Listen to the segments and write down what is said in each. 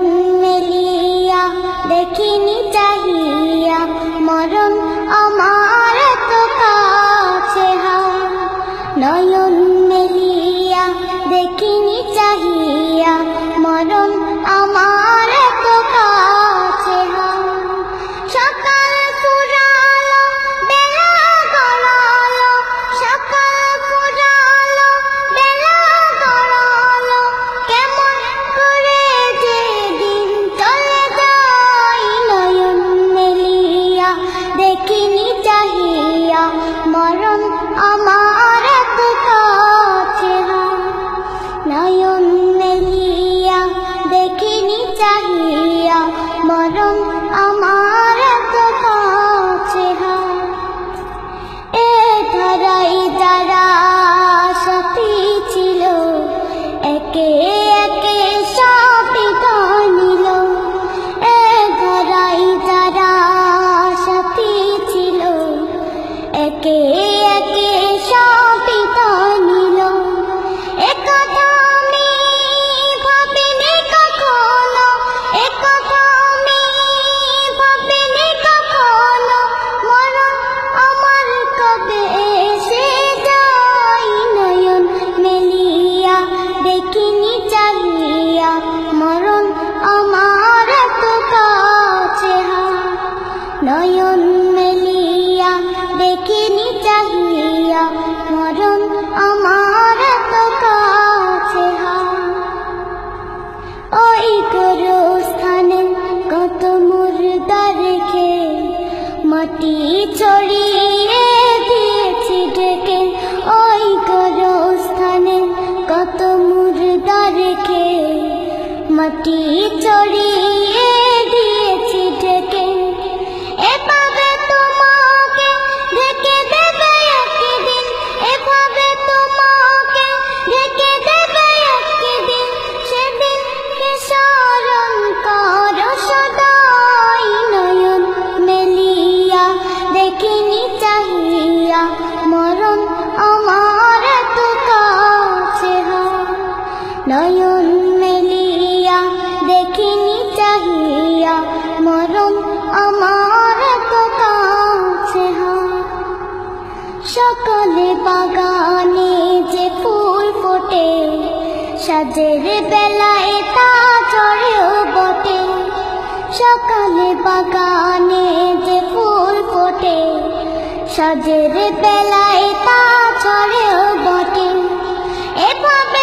लिया देखी একে একে সাপিত নিল এগারাই যারা সাথী ছিল একে নয়ন মেলিয়া, দেখিনি চাহিয়া মরম আমার কাছে সকালে বাগানে যে ফুল ফোটে, সাজের বেলায় তা চড়েও বটে। সকালে বাগানে যে ফুল ফোটে, সাজের বেলায় তা চড়েও বটে। এভাবে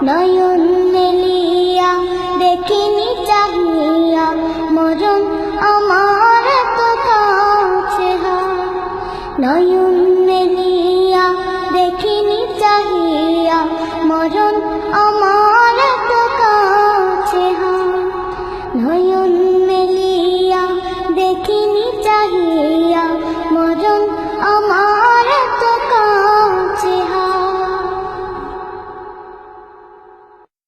নয়ন মেলিয়া দেখিনি চাহিয়া মরণ আমার নয়ন মেলিয়া দেখিনি চাহিয়া মরণ আমার